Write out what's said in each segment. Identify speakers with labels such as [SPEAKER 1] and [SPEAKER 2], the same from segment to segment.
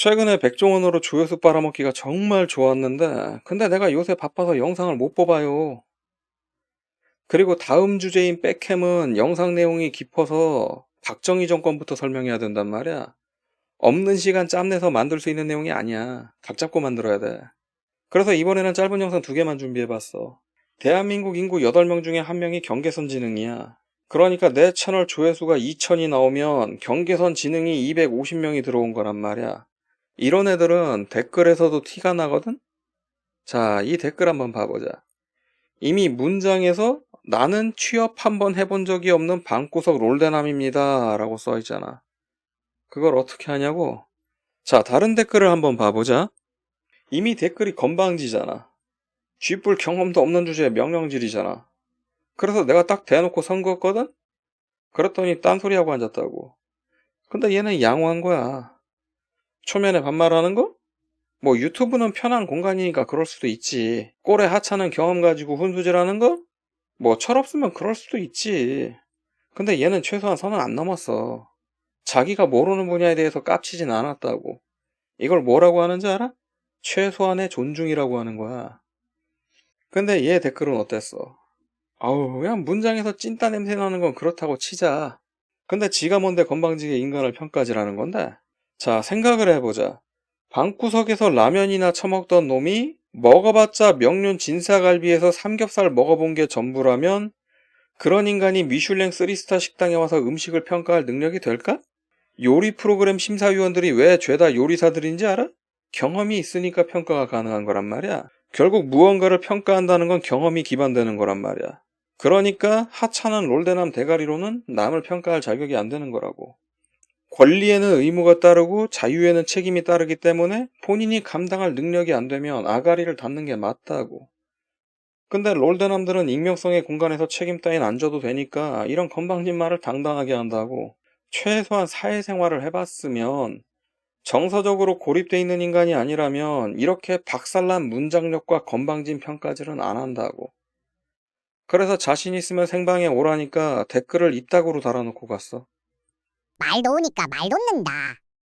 [SPEAKER 1] 최근에 백종원으로 조회수 빨아먹기가 정말 좋았는데, 근데 내가 요새 바빠서 영상을 못 뽑아요. 그리고 다음 주제인 백캠은 영상 내용이 깊어서 박정희 정권부터 설명해야 된단 말이야. 없는 시간 짬내서 만들 수 있는 내용이 아니야. 각 잡고 만들어야 돼. 그래서 이번에는 짧은 영상 두 개만 준비해봤어. 대한민국 인구 8명 중에 한 명이 경계선 지능이야. 그러니까 내 채널 조회수가 2000이 나오면 경계선 지능이 250명이 들어온 거란 말이야. 이런 애들은 댓글에서도 티가 나거든? 자, 이 댓글 한번 봐보자. 이미 문장에서 나는 취업 한번 해본 적이 없는 방구석 롤대남입니다. 라고 써 있잖아. 그걸 어떻게 하냐고? 자, 다른 댓글을 한번 봐보자. 이미 댓글이 건방지잖아. 쥐뿔 경험도 없는 주제에 명령질이잖아. 그래서 내가 딱 대놓고 선거했거든? 그랬더니 딴소리하고 앉았다고. 근데 얘는 양호한 거야. 초면에 반말하는 거? 뭐 유튜브는 편한 공간이니까 그럴 수도 있지. 꼴에 하찮은 경험 가지고 훈수질하는 거? 뭐 철없으면 그럴 수도 있지. 근데 얘는 최소한 선은 안 넘었어. 자기가 모르는 분야에 대해서 깝치진 않았다고. 이걸 뭐라고 하는지 알아? 최소한의 존중이라고 하는 거야. 근데 얘 댓글은 어땠어? 아우, 그냥 문장에서 찐따 냄새 나는 건 그렇다고 치자. 근데 지가 뭔데 건방지게 인간을 평가질하는 건데? 자, 생각을 해보자. 방구석에서 라면이나 처먹던 놈이 먹어봤자 명륜 진사갈비에서 삼겹살 먹어본 게 전부라면 그런 인간이 미슐랭 3스타 식당에 와서 음식을 평가할 능력이 될까? 요리 프로그램 심사위원들이 왜 죄다 요리사들인지 알아? 경험이 있으니까 평가가 가능한 거란 말이야. 결국 무언가를 평가한다는 건 경험이 기반되는 거란 말이야. 그러니까 하찮은 롤대남 대가리로는 남을 평가할 자격이 안 되는 거라고. 권리에는 의무가 따르고 자유에는 책임이 따르기 때문에 본인이 감당할 능력이 안 되면 아가리를 닫는 게 맞다고. 근데 롤대남들은 익명성의 공간에서 책임 따윈 안 져도 되니까 이런 건방진 말을 당당하게 한다고. 최소한 사회생활을 해봤으면 정서적으로 고립돼 있는 인간이 아니라면 이렇게 박살난 문장력과 건방진 평가질은 안 한다고. 그래서 자신 있으면 생방에 오라니까 댓글을 이따구로 달아놓고 갔어.
[SPEAKER 2] 말 놓으니까 말 놓는다.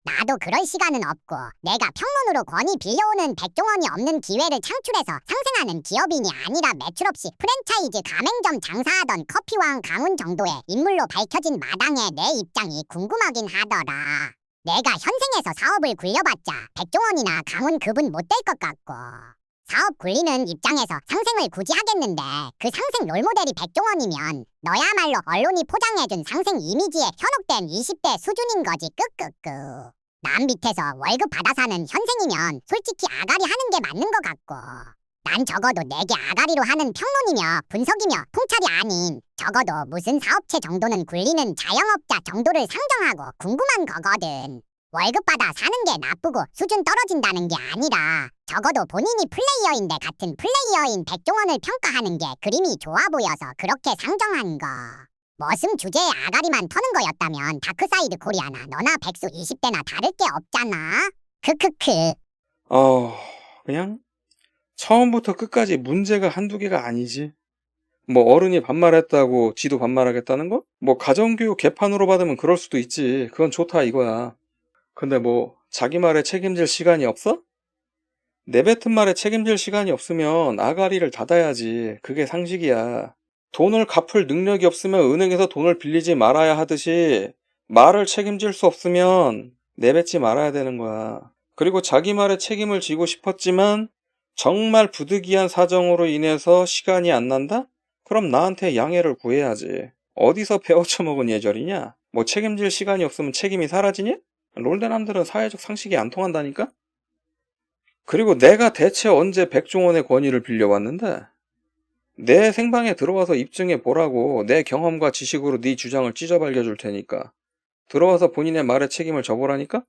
[SPEAKER 2] 나도 그럴 시간은 없고 내가 평론으로 권위 빌려오는 백종원이 없는 기회를 창출해서 상생하는 기업인이 아니라 매출 없이 프랜차이즈 가맹점 장사하던 커피왕 강훈 정도의 인물로 밝혀진 마당에 내 입장이 궁금하긴 하더라. 내가 현생에서 사업을 굴려봤자 백종원이나 강훈 그분 못 될 것 같고 사업 굴리는 입장에서 상생을 굳이 하겠는데 그 상생 롤모델이 백종원이면 너야말로 언론이 포장해준 상생 이미지에 현혹된 20대 수준인 거지 끄끄끄. 남 밑에서 월급 받아 사는 현생이면 솔직히 아가리 하는 게 맞는 것 같고. 난 적어도 내게 아가리로 하는 평론이며 분석이며 통찰이 아닌 적어도 무슨 사업체 정도는 굴리는 자영업자 정도를 상정하고 궁금한 거거든 월급 받아 사는 게 나쁘고 수준 떨어진다는 게 아니라 적어도 본인이 플레이어인데 같은 플레이어인 백종원을 평가하는 게 그림이 좋아 보여서 그렇게 상정한 거. 머슴 주제에 아가리만 터는 거였다면 다크사이드 코리아나 너나 백수 20대나 다를 게 없잖아. 크크크.
[SPEAKER 1] 어, 그냥 처음부터 끝까지 문제가 한두 개가 아니지. 뭐 어른이 반말했다고 지도 반말하겠다는 거? 뭐 가정교육 개판으로 받으면 그럴 수도 있지. 그건 좋다 이거야. 근데 뭐 자기 말에 책임질 시간이 없어? 내뱉은 말에 책임질 시간이 없으면 아가리를 닫아야지. 그게 상식이야. 돈을 갚을 능력이 없으면 은행에서 돈을 빌리지 말아야 하듯이 말을 책임질 수 없으면 내뱉지 말아야 되는 거야. 그리고 자기 말에 책임을 지고 싶었지만 정말 부득이한 사정으로 인해서 시간이 안 난다? 그럼 나한테 양해를 구해야지. 어디서 배워쳐먹은 예절이냐? 뭐 책임질 시간이 없으면 책임이 사라지냐? 롤대남들은 사회적 상식이 안 통한다니까? 그리고 내가 대체 언제 백종원의 권위를 빌려왔는데? 내 생방에 들어와서 입증해 보라고 내 경험과 지식으로 네 주장을 찢어발겨 줄 테니까. 들어와서 본인의 말에 책임을 져보라니까?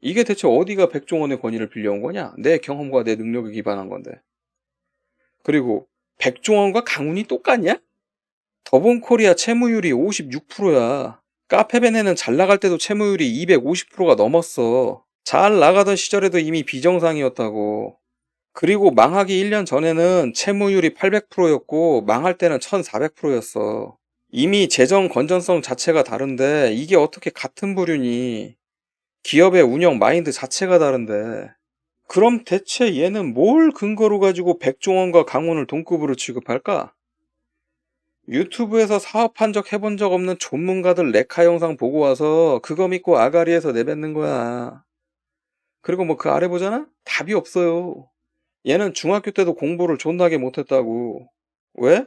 [SPEAKER 1] 이게 대체 어디가 백종원의 권위를 빌려온 거냐? 내 경험과 내 능력에 기반한 건데. 그리고 백종원과 강훈이 똑같냐? 더본코리아 채무율이 56%야. 카페베네는 잘 나갈 때도 채무율이 250%가 넘었어. 잘 나가던 시절에도 이미 비정상이었다고. 그리고 망하기 1년 전에는 채무율이 800%였고 망할 때는 1400%였어. 이미 재정 건전성 자체가 다른데 이게 어떻게 같은 부류니? 기업의 운영 마인드 자체가 다른데. 그럼 대체 얘는 뭘 근거로 가지고 백종원과 강훈을 동급으로 취급할까? 유튜브에서 사업한 적 해본 적 없는 전문가들 레카 영상 보고 와서 그거 믿고 아가리에서 내뱉는 거야. 그리고 뭐 그 아래 보잖아? 답이 없어요. 얘는 중학교 때도 공부를 존나게 못했다고. 왜?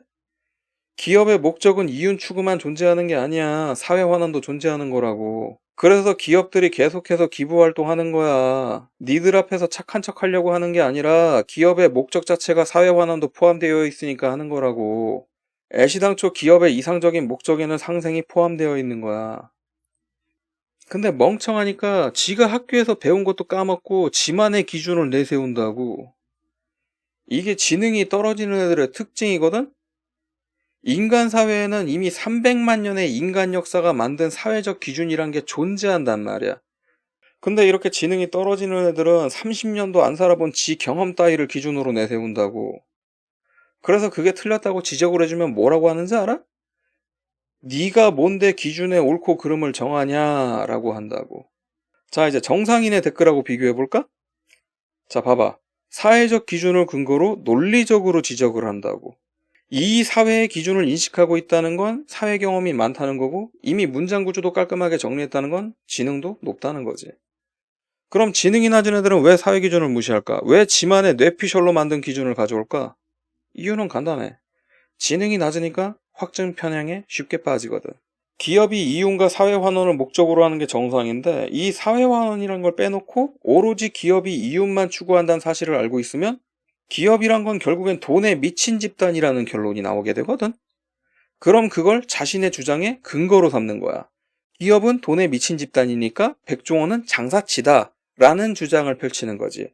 [SPEAKER 1] 기업의 목적은 이윤 추구만 존재하는 게 아니야. 사회 환원도 존재하는 거라고. 그래서 기업들이 계속해서 기부 활동하는 거야. 니들 앞에서 착한 척 하려고 하는 게 아니라 기업의 목적 자체가 사회 환원도 포함되어 있으니까 하는 거라고. 애시당초 기업의 이상적인 목적에는 상생이 포함되어 있는 거야. 근데 멍청하니까 지가 학교에서 배운 것도 까먹고 지만의 기준을 내세운다고. 이게 지능이 떨어지는 애들의 특징이거든? 인간 사회에는 이미 300만 년의 인간 역사가 만든 사회적 기준이란 게 존재한단 말이야. 근데 이렇게 지능이 떨어지는 애들은 30년도 안 살아본 지 경험 따위를 기준으로 내세운다고. 그래서 그게 틀렸다고 지적을 해주면 뭐라고 하는지 알아? 네가 뭔데 기준에 옳고 그름을 정하냐라고 한다고. 자 이제 정상인의 댓글하고 비교해 볼까? 자 봐봐. 사회적 기준을 근거로 논리적으로 지적을 한다고. 이 사회의 기준을 인식하고 있다는 건 사회 경험이 많다는 거고 이미 문장 구조도 깔끔하게 정리했다는 건 지능도 높다는 거지. 그럼 지능이 낮은 애들은 왜 사회 기준을 무시할까? 왜 지만의 뇌피셜로 만든 기준을 가져올까? 이유는 간단해. 지능이 낮으니까 확증 편향에 쉽게 빠지거든. 기업이 이윤과 사회 환원을 목적으로 하는 게 정상인데 이 사회 환원이란 걸 빼놓고 오로지 기업이 이윤만 추구한다는 사실을 알고 있으면 기업이란 건 결국엔 돈에 미친 집단이라는 결론이 나오게 되거든. 그럼 그걸 자신의 주장의 근거로 삼는 거야. 기업은 돈에 미친 집단이니까 백종원은 장사치다 라는 주장을 펼치는 거지.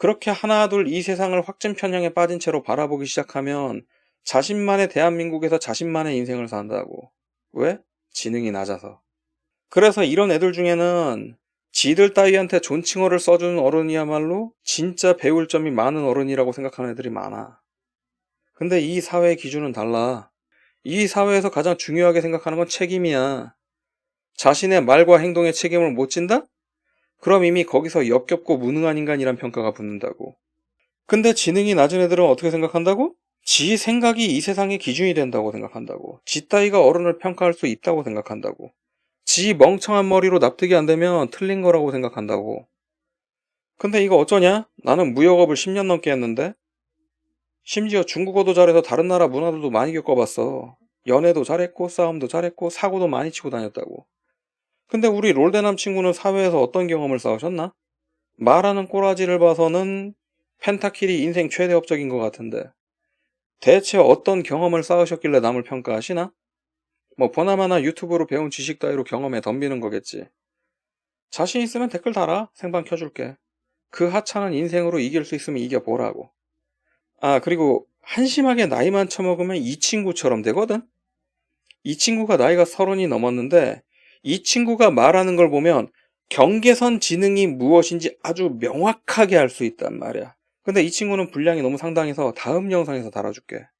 [SPEAKER 1] 그렇게 하나둘 이 세상을 확증 편향에 빠진 채로 바라보기 시작하면 자신만의 대한민국에서 자신만의 인생을 산다고. 왜? 지능이 낮아서. 그래서 이런 애들 중에는 지들 따위한테 존칭어를 써주는 어른이야말로 진짜 배울 점이 많은 어른이라고 생각하는 애들이 많아. 근데 이 사회의 기준은 달라. 이 사회에서 가장 중요하게 생각하는 건 책임이야. 자신의 말과 행동에 책임을 못 진다? 그럼 이미 거기서 역겹고 무능한 인간이란 평가가 붙는다고. 근데 지능이 낮은 애들은 어떻게 생각한다고? 지 생각이 이 세상의 기준이 된다고 생각한다고. 지 따위가 어른을 평가할 수 있다고 생각한다고. 지 멍청한 머리로 납득이 안 되면 틀린 거라고 생각한다고. 근데 이거 어쩌냐? 나는 무역업을 10년 넘게 했는데 심지어 중국어도 잘해서 다른 나라 문화들도 많이 겪어봤어. 연애도 잘했고 싸움도 잘했고 사고도 많이 치고 다녔다고. 근데 우리 롤대남 친구는 사회에서 어떤 경험을 쌓으셨나? 말하는 꼬라지를 봐서는 펜타킬이 인생 최대 업적인 것 같은데 대체 어떤 경험을 쌓으셨길래 남을 평가하시나? 뭐 보나마나 유튜브로 배운 지식 따위로 경험에 덤비는 거겠지. 자신 있으면 댓글 달아. 생방 켜줄게. 그 하찮은 인생으로 이길 수 있으면 이겨보라고. 아 그리고 한심하게 나이만 처먹으면 이 친구처럼 되거든? 이 친구가 나이가 서른이 넘었는데 이 친구가 말하는 걸 보면 경계선 지능이 무엇인지 아주 명확하게 알 수 있단 말이야. 근데 이 친구는 분량이 너무 상당해서 다음 영상에서 달아줄게.